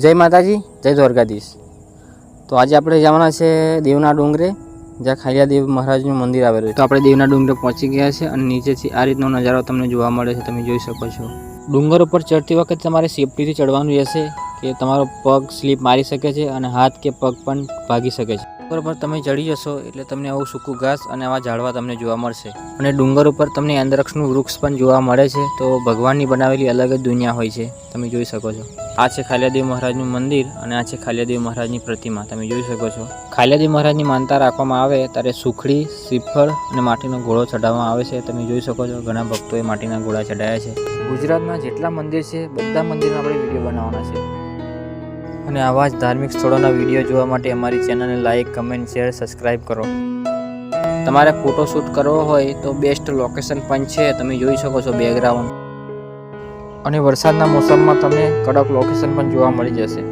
જય માતાજી, જય દ્વારકાધીશ. તો આજે આપણે જવાના છે દેવના ડુંગરે, જ્યાં ખાલિયા દેવ મહારાજનું મંદિર આવેલું છે. તો આપણે દેવના ડુંગરે પહોંચી ગયા છે અને નીચેથી આ રીતનો નજારો તમને જોવા મળે છે, તમે જોઈ શકો છો. ડુંગર ઉપર ચડતી વખતે તમારે સેફટીથી ચડવાનું રહેશે, કે તમારો પગ સ્લીપ મારી શકે છે અને હાથ કે પગ પણ ભાગી શકે છે. ઉપર તમે ચડી જશો એટલે તમને આવું સૂકું ઘાસ અને આવા ઝાડવા તમને જોવા મળશે. અને ડુંગર ઉપર તમને અંદરક્ષનું વૃક્ષ પણ જોવા મળે છે. તો ભગવાનની બનાવેલી અલગ જ દુનિયા હોય છે. તમે જોઈ શકો છો. આ છે ખાલિયાદેવ મહારાજનું મંદિર અને આ છે ખાલિયાદેવ મહારાજની પ્રતિમા. તમે જોઈ શકો છો. ખાલિયાદેવ મહારાજની માનતા રાખવામાં આવે ત્યારે સુખડી, શ્રીફળ અને માટીનો ઘોડો ચડાવવામાં આવે છે. તમે જોઈ શકો છો ઘણા ભક્તોએ માટીના ઘોડા ચઢાયા છે. ગુજરાતમાં જેટલા મંદિર છે, બધા મંદિરમાં આપણે વીડિયો બનાવવાના છે. અને આવા જ ધાર્મિક સ્થળોના વીડિયો જોવા માટે અમારી ચેનલને લાઇક કમેન્ટ, શેર સબસ્ક્રાઈબ કરો. તમારે ફોટોશૂટ કરવો હોય તો બેસ્ટ લોકેશન પણ છે, તમે જોઈ શકો છો બેકગ્રાઉન્ડ અને વરસાદના મોસમમાં તમને કડક લોકેશન પણ જોવા મળી જશે.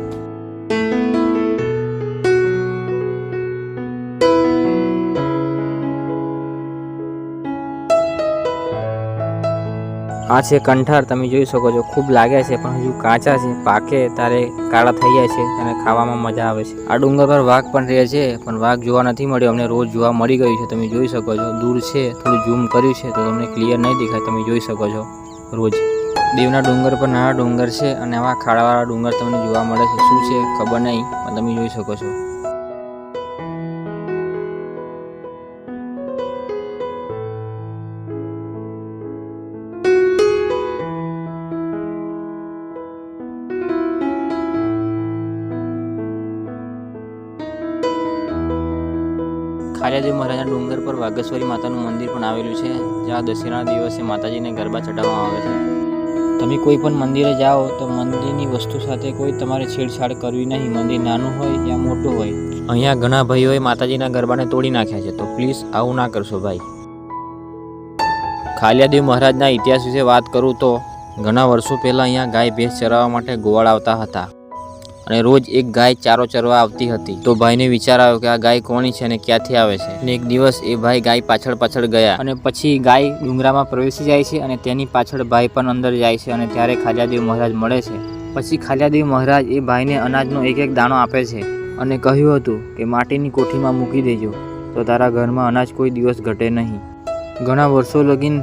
આ છે કંઠાર, તમે જોઈ શકો છો. ખૂબ લાગે છે, પણ હજુ કાચા છે. પાકે ત્યારે કાળા થઈ જાય છે અને ખાવામાં મજા આવે છે. આ ડુંગર પર વાઘ પણ રહે છે, પણ વાઘ જોવા નથી મળ્યો. અમને રોજ જોવા મળી ગયું છે. તમે જોઈ શકો છો. દૂર છે, થોડું ઝૂમ કર્યું છે, તો તમને ક્લિયર નહીં દેખાય. તમે જોઈ શકો છો. રોજ. દેવના ડુંગર પર નાના ડુંગર છે અને આવા ખાડાવાળા ડુંગર તમને જોવા મળે છે. શું છે? ખબર નહીં, પણ તમે જોઈ શકો છો. ખાલિયાદેવ મહારાજના ડુંગર પર વાઘેશ્વરી માતાનું મંદિર પણ આવેલું છે, જ્યાં દશેરાના દિવસે માતાજીને ગરબા ચઢાવવામાં આવે છે. તમે કોઈ પણ મંદિરે જાઓ તો મંદિરની વસ્તુ સાથે કોઈ તમારે છેડછાડ કરવી નહીં. મંદિર નાનું હોય યા મોટું હોય. અહીંયા ઘણા ભાઈઓએ માતાજીના ગરબાને તોડી નાખ્યા છે, તો પ્લીઝ આવું ના કરશો ભાઈ. ખાલિયાદેવ મહારાજના ઇતિહાસ વિશે વાત કરું તો, ઘણા વર્ષો પહેલાં અહીંયા ગાય ભેંસ ચરાવવા માટે ગોવાળ આવતા હતા. અને રોજ એક ગાય ચારો ચરવા આવતી હતી. તો ભાઈને વિચાર આવ્યો કે આ ગાય કોની છે અને ક્યાંથી આવે છે? અને એક દિવસ એ ભાઈ ગાય પાછળ પાછળ ગયા. અને પછી ગાય ડુંગરામાં પ્રવેશી જાય છે અને તેની પાછળ ભાઈ પણ અંદર જાય છે અને ત્યારે ખાજાદેવ મહારાજ મળે છે. પછી ખાજાદેવ મહારાજ એ ભાઈને અનાજનો એક એક દાણો આપે છે અને કહ્યું હતું કે માટીની કોઠીમાં મૂકી દેજો, તો તારા ઘરમાં અનાજ કોઈ દિવસ ઘટે નહીં. ઘણા વર્ષો લગીન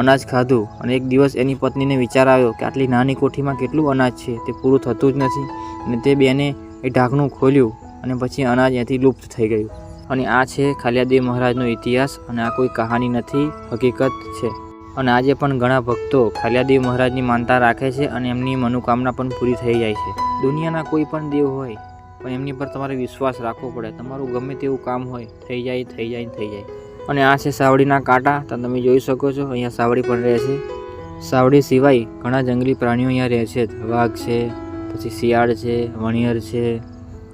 અનાજ ખાધું અને એક દિવસ એની પત્નીને વિચાર આવ્યો કે આટલી નાની કોઠીમાં કેટલું અનાજ છે? તે પૂરું થતું જ નથી. અને તે બેને એ ઢાંકણું ખોલ્યું અને પછી અનાજ ત્યાંથી લુપ્ત થઈ ગયું. અને આ છે ખાલિયાદેવ મહારાજનો ઇતિહાસ અને આ કોઈ કહાની નથી, હકીકત છે. અને આજે પણ ઘણા ભક્તો ખાલિયાદેવ મહારાજની માનતા રાખે છે અને એમની મનોકામના પણ પૂરી થઈ જાય છે. દુનિયાના કોઈ પણ દેવ હોય, પણ એમની પર તમારે વિશ્વાસ રાખવો પડે. તમારું ગમે તેવું કામ હોય, થઈ જાય થઈ જાય થઈ જાય. અને આ છે સાવડીના કાંટા, તો તમે જોઈ શકો છો, અહીંયા સાવડી પણ રહે છે. સાવડી સિવાય ઘણા જંગલી પ્રાણીઓ અહીંયા રહે છે. વાઘ છે પછી શિયાળ છે, વણિયર છે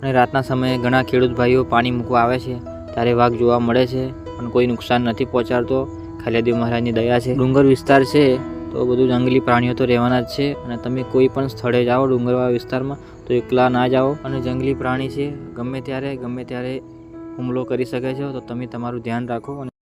અને રાતના સમયે ઘણા ખેડૂત ભાઈઓ પાણી મૂકવા આવે છે. ત્યારે વાઘ જોવા મળે છે પણ કોઈ નુકસાન નથી પહોંચાડતો. ખાલિયાદેવ મહારાજની દયા છે. ડુંગર વિસ્તાર છે તો બધું જંગલી પ્રાણીઓ તો રહેવાના જ છે અને તમે કોઈ પણ સ્થળે જાઓ ડુંગરવાળા વિસ્તારમાં તો એકલા ના જાઓ. અને જંગલી પ્રાણી છે, ગમે ત્યારે ગમે ત્યારે હુમલો કરી શકે છે તો તમે તમારું ધ્યાન રાખો અને